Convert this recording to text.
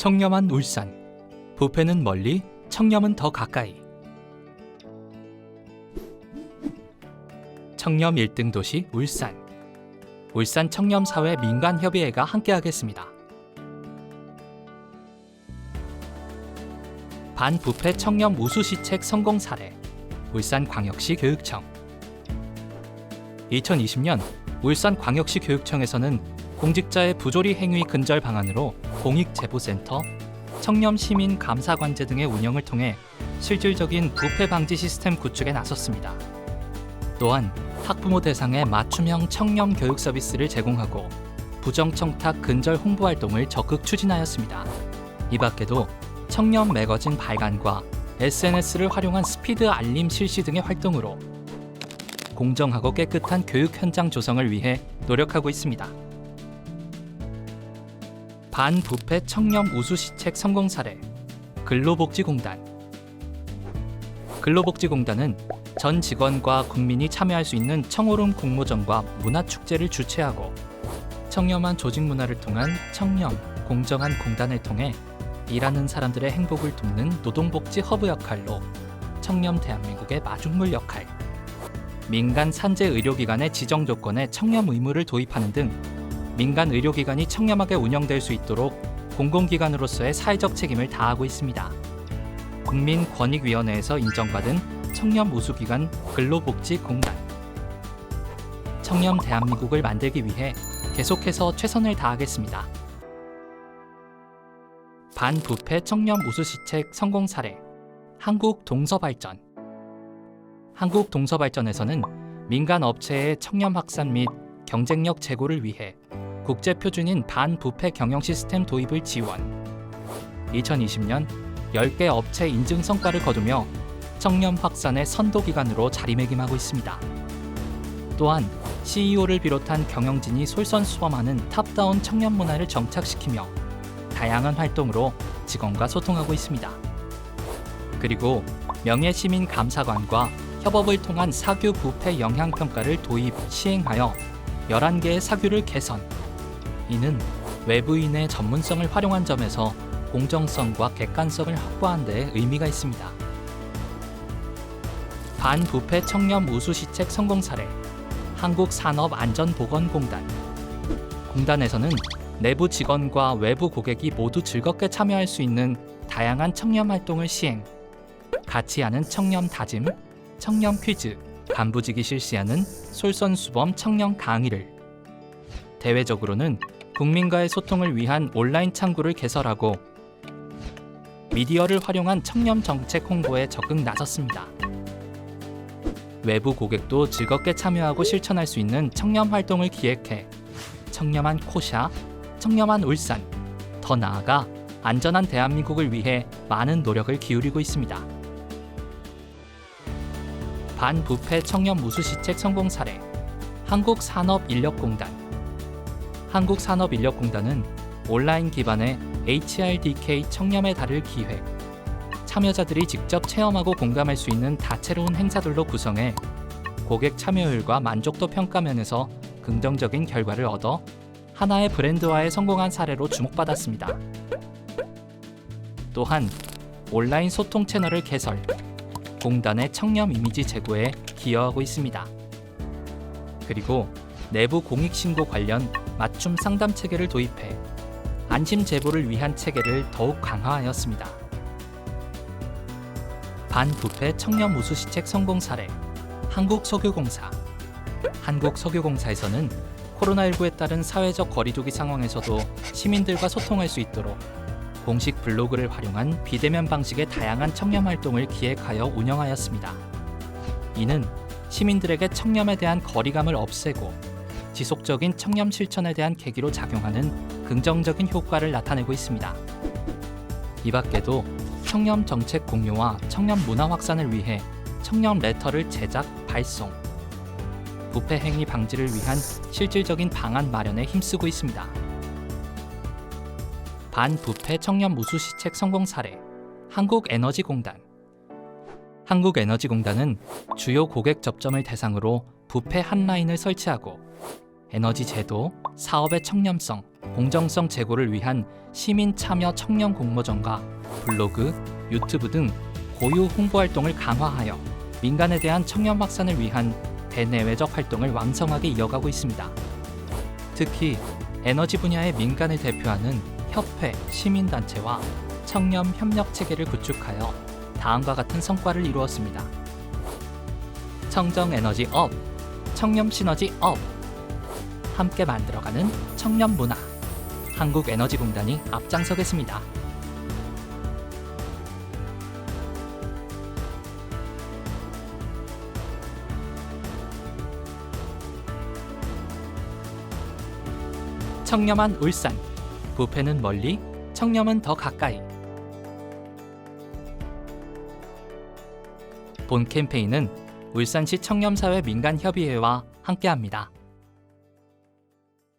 청렴한 울산. 부패는 멀리, 청렴은 더 가까이. 청렴 1등 도시 울산. 울산 청렴사회 민간협의회가 함께하겠습니다. 반부패 청렴 우수시책 성공 사례. 울산광역시 교육청. 2020년 울산광역시 교육청에서는 공직자의 부조리 행위 근절 방안으로 공익제보센터, 청렴시민감사관제 등의 운영을 통해 실질적인 부패 방지 시스템 구축에 나섰습니다. 또한 학부모 대상의 맞춤형 청렴 교육 서비스를 제공하고 부정청탁 근절 홍보 활동을 적극 추진하였습니다. 이 밖에도 청렴 매거진 발간과 SNS를 활용한 스피드 알림 실시 등의 활동으로 공정하고 깨끗한 교육 현장 조성을 위해 노력하고 있습니다. 반부패 청렴 우수 시책 성공 사례 근로복지공단. 근로복지공단은 전 직원과 국민이 참여할 수 있는 청오름 공모전과 문화축제를 주최하고 청렴한 조직 문화를 통한 청렴, 공정한 공단을 통해 일하는 사람들의 행복을 돕는 노동복지 허브 역할로 청렴 대한민국의 마중물 역할, 민간 산재 의료기관의 지정 조건에 청렴 의무를 도입하는 등 민간 의료기관이 청렴하게 운영될 수 있도록 공공기관으로서의 사회적 책임을 다하고 있습니다. 국민권익위원회에서 인정받은 청렴 우수기관 근로복지공단 청렴 대한민국을 만들기 위해 계속해서 최선을 다하겠습니다. 반부패 청렴 우수시책 성공 사례 한국 동서발전 한국 동서발전에서는 민간 업체의 청렴 확산 및 경쟁력 제고를 위해 국제 표준인 반부패 경영 시스템 도입을 지원 2020년 10개 업체 인증 성과를 거두며 청렴 확산의 선도 기관으로 자리매김하고 있습니다. 또한 CEO를 비롯한 경영진이 솔선수범하는 탑다운 청렴 문화를 정착시키며 다양한 활동으로 직원과 소통하고 있습니다. 그리고 명예시민 감사관과 협업을 통한 사규 부패 영향 평가를 도입 시행하여 11개의 사규를 개선. 이는 외부인의 전문성을 활용한 점에서 공정성과 객관성을 확보한 데 의미가 있습니다. 반부패 청렴 우수시책 성공 사례 한국산업안전보건공단. 공단에서는 내부 직원과 외부 고객이 모두 즐겁게 참여할 수 있는 다양한 청렴 활동을 시행. 같이 하는 청렴 다짐, 청렴 퀴즈, 간부직이 실시하는 솔선수범 청렴 강의를. 대외적으로는 국민과의 소통을 위한 온라인 창구를 개설하고 미디어를 활용한 청렴 정책 홍보에 적극 나섰습니다. 외부 고객도 즐겁게 참여하고 실천할 수 있는 청렴 활동을 기획해 청렴한 코샤, 청렴한 울산, 더 나아가 안전한 대한민국을 위해 많은 노력을 기울이고 있습니다. 반부패 청렴 무수시책 성공 사례 한국산업인력공단 한국산업인력공단은 온라인 기반의 HRDK 청렴의 달을 기획 참여자들이 직접 체험하고 공감할 수 있는 다채로운 행사들로 구성해 고객 참여율과 만족도 평가 면에서 긍정적인 결과를 얻어 하나의 브랜드화에 성공한 사례로 주목받았습니다. 또한 온라인 소통 채널을 개설, 공단의 청렴 이미지 제고에 기여하고 있습니다. 그리고 내부 공익신고 관련 맞춤 상담 체계를 도입해 안심 제보를 위한 체계를 더욱 강화하였습니다. 반부패 청렴 우수시책 성공 사례 한국석유공사 한국석유공사에서는 코로나19에 따른 사회적 거리두기 상황에서도 시민들과 소통할 수 있도록 공식 블로그를 활용한 비대면 방식의 다양한 청렴 활동을 기획하여 운영하였습니다. 이는 시민들에게 청렴에 대한 거리감을 없애고 지속적인 청렴 실천에 대한 계기로 작용하는 긍정적인 효과를 나타내고 있습니다. 이 밖에도 청렴 정책 공유와 청렴 문화 확산을 위해 청렴 레터를 제작, 발송, 부패 행위 방지를 위한 실질적인 방안 마련에 힘쓰고 있습니다. 반부패 청렴 무수시책 성공 사례 한국에너지공단 한국에너지공단은 주요 고객 접점을 대상으로 부패 한라인을 설치하고 에너지 제도, 사업의 청렴성, 공정성 제고를 위한 시민 참여 청년 공모전과 블로그, 유튜브 등 고유 홍보 활동을 강화하여 민간에 대한 청렴 확산을 위한 대내외적 활동을 왕성하게 이어가고 있습니다. 특히 에너지 분야의 민간을 대표하는 협회, 시민단체와 청렴 협력 체계를 구축하여 다음과 같은 성과를 이루었습니다. 청정 에너지 업, 청렴 시너지 업, 함께 만들어가는 청렴 문화. 한국에너지공단이 앞장서겠습니다. 청렴한 울산. 부패는 멀리, 청렴은 더 가까이. 본 캠페인은 울산시 청렴사회 민간협의회와 함께합니다.